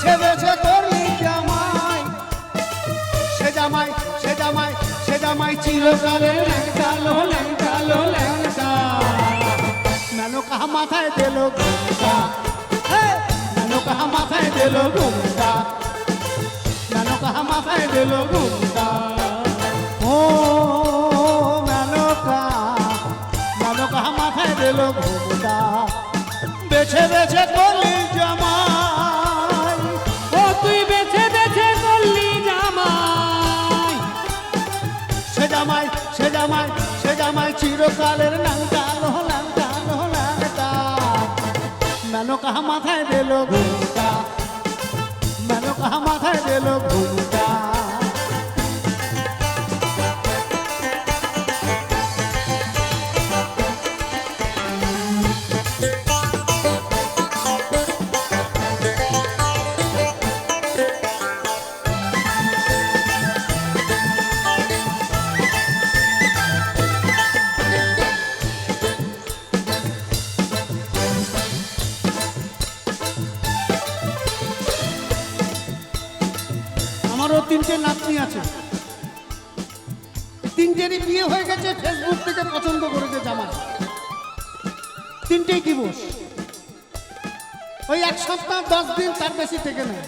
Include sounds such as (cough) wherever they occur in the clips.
বেছে বেছে করলি জামাই সে জামাই সে জামাই সে জামাই চিরকালে ল্যাংটালো মাথায় দিল ঘুমটা। মাথায় দিল ঘুমটা। মাথায় দিল মাথায় দিল বেছে বেছে জামাই তিনটে নাতনি আছে। তিনটেরই বিয়ে হয়ে গেছে ফেসবুক থেকে পছন্দ করেছে জামা তিনটেই ডিভোর্স ওই এক সপ্তাহ, দশ দিন তার বেশি থেকে নেই।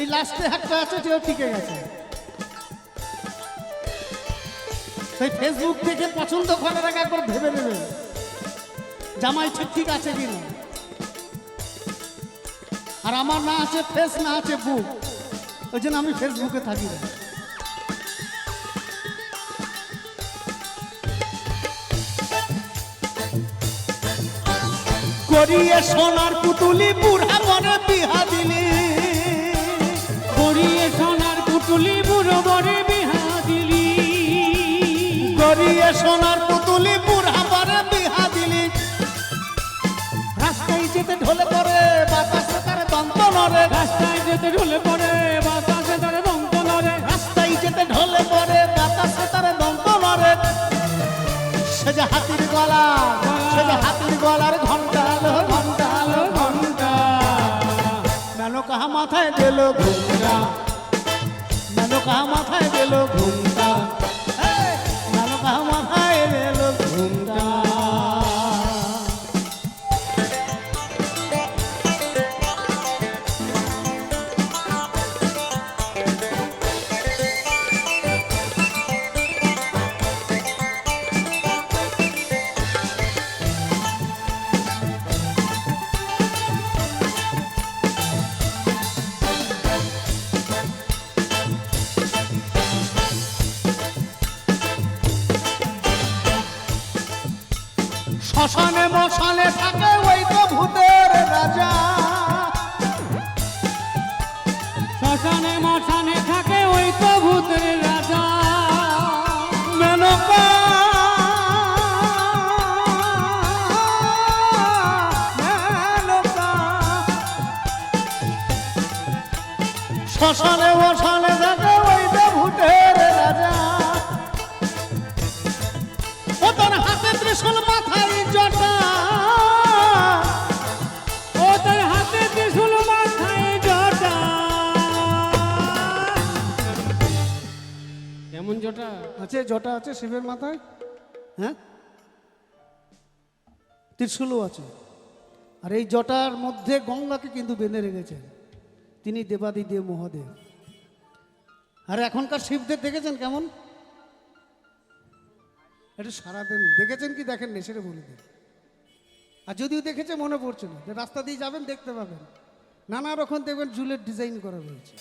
এই লাস্টে একটা আছে যেও টিকে গেছে। সেই ফেসবুক থেকে পছন্দ করার আগে একবার ভেবে নেবে। জামাই ঠিক ঠিক আছে কি না আর আমার না আছে ফেস না আছে বুক ওই জন্য আমি ফেসবুকে থাকি না। করিয়ে সোনার পুতুলি বুড়া মনে বিহা দিলি। করিয়ে সোনার পুতুলি বুড়ো বরে বিহা দিলি। করিয়ে সোনার পুতুলি বুড়া মনে বিহা দিলি। রাস্তায় যেতে ঢলে পড়ে বাতাসে তার দন্ত নরে রাস্তায় যেতে ঢলে পড়ে সে যে হাতির গলা সে যে হাতির গলার ঘণ্টা লো ঘণ্টা লো ঘণ্টা মেনকা মাথায় দিল ঘুমটা, মেনকা মাথায় দিল ঘুমটা। শ্মশানে মশানে থাকে ওই তো ভূতের রাজা। জটা। আছে জটা আছে, শিবের মাথায়। হ্যাঁ? ত্রিশূলও আছে। আর এই জটার মধ্যে গঙ্গাকে কিন্তু বেঁধে রেখেছেন। তিনি দেবাদিদেব মহাদেব। আর এখনকার শিবদের দেখেছেন কেমন? একটু সারাদিন দেখেছেন কি দেখেন নি, সেটা বলে দিন। আর যদিও দেখেছে, মনে পড়ছে না। রাস্তা দিয়ে যাবেন, দেখতে পাবেন। নানা রকম দেখবেন জুলের ডিজাইন করা রয়েছে।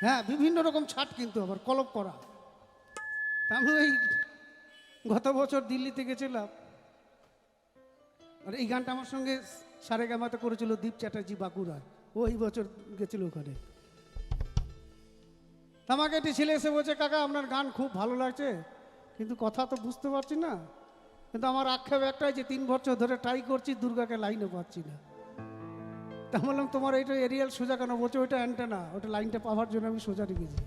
হ্যাঁ বিভিন্ন রকম ছাট কিন্তু আবার, কলপ করা। আমি ওই গত বছর দিল্লিতে গেছিলাম। আর এই গানটা আমার সঙ্গে সারে গামাতে করেছিল দীপ চ্যাটার্জি বাঁকুড়া ও এই বছর গেছিল ওখানে। আমাকে একটি ছেলে এসে বলছে, কাকা, আপনার গান খুব ভালো লাগছে, কিন্তু কথা তো বুঝতে পারছি না। কিন্তু আমার আক্ষেপ একটাই যে তিন বছর ধরে ট্রাই করছি, দুর্গাকে লাইনে পাচ্ছি না। তা বললাম, তোমার এইটা এরিয়াল সোজা কেন? বলছে ওইটা অ্যান্টেনা ওটা লাইনটা পাওয়ার জন্য আমি সোজা রেখেছি।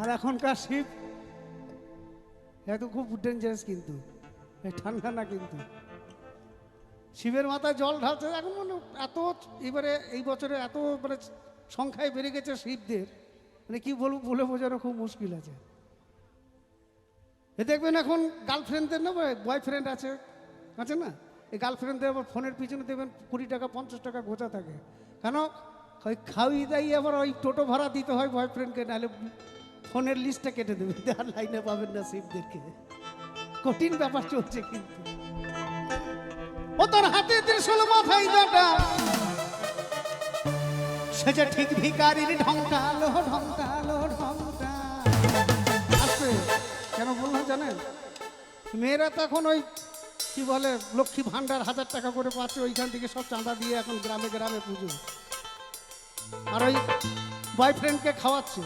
আর এখনকার শিপ এত খুব ডেঞ্জারাস কিন্তু ঠান্ডা না কিন্তু। শিবের মাথায় জল ঢালছে এখন মানে এত এবারে এই বছরে এত মানে সংখ্যায় বেড়ে গেছে শিবদের মানে কি বলব, বলে বোঝানো খুব মুশকিল আছে। এ দেখবেন এখন গার্লফ্রেন্ডদের না বয়ফ্রেন্ড আছে আছে না? এই গার্লফ্রেন্ডদের আবার ফোনের পিছনে দেখবেন কুড়ি টাকা, পঞ্চাশ টাকা গোছা থাকে। কেন? ওই খাওয়ি দাই আবার ওই টোটো ভাড়া দিতে হয় বয়ফ্রেন্ডকে নাহলে ফোনের লিস্টটা কেটে দেবে, (laughs) আর লাইনে পাবেন না শিবদেরকে। কঠিন ব্যাপার চলছে কিন্তু। ও তোর হাতে ত্রিশূল মাথায় জটা সে যে ঠিক ভিকারির ঢংকালো ঢংকালো ঢংকা আসবে। কেন বললাম জানেন? মেয়েরা তখন ওই, কি বলে, লক্ষ্মী ভান্ডার হাজার টাকা করে পাচ্ছে, ওইখান থেকে সব চাঁদা দিয়ে এখন গ্রামে গ্রামে পুজো। আর ওই বয়ফ্রেন্ডকে খাওয়াচ্ছে।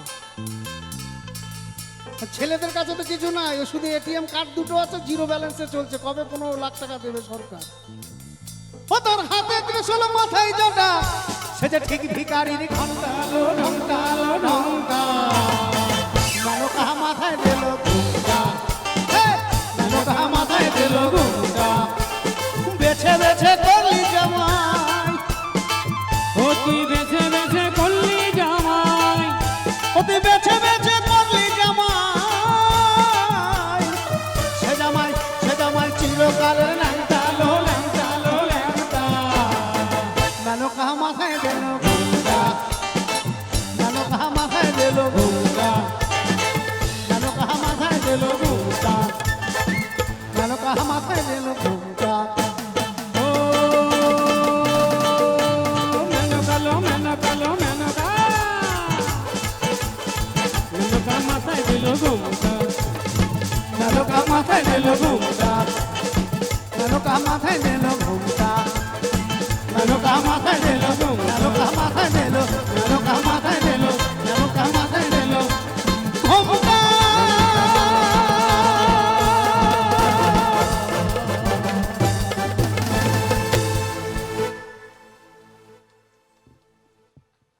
ছেলেদের কাছে তো কিছু নাই শুধু এটিএম কার্ড দুটো আছে, জিরো ব্যালেন্সে চলছে। কবে পনেরো লাখ টাকা দেবে সরকার? ও তোর হাতে মাথায় জটা। সে যে ঠিক ভিকারির মাথায় দিল ঘুমটা। মাথায় বেছে বেছে করলি অতি বেছে Hello, come on, hello,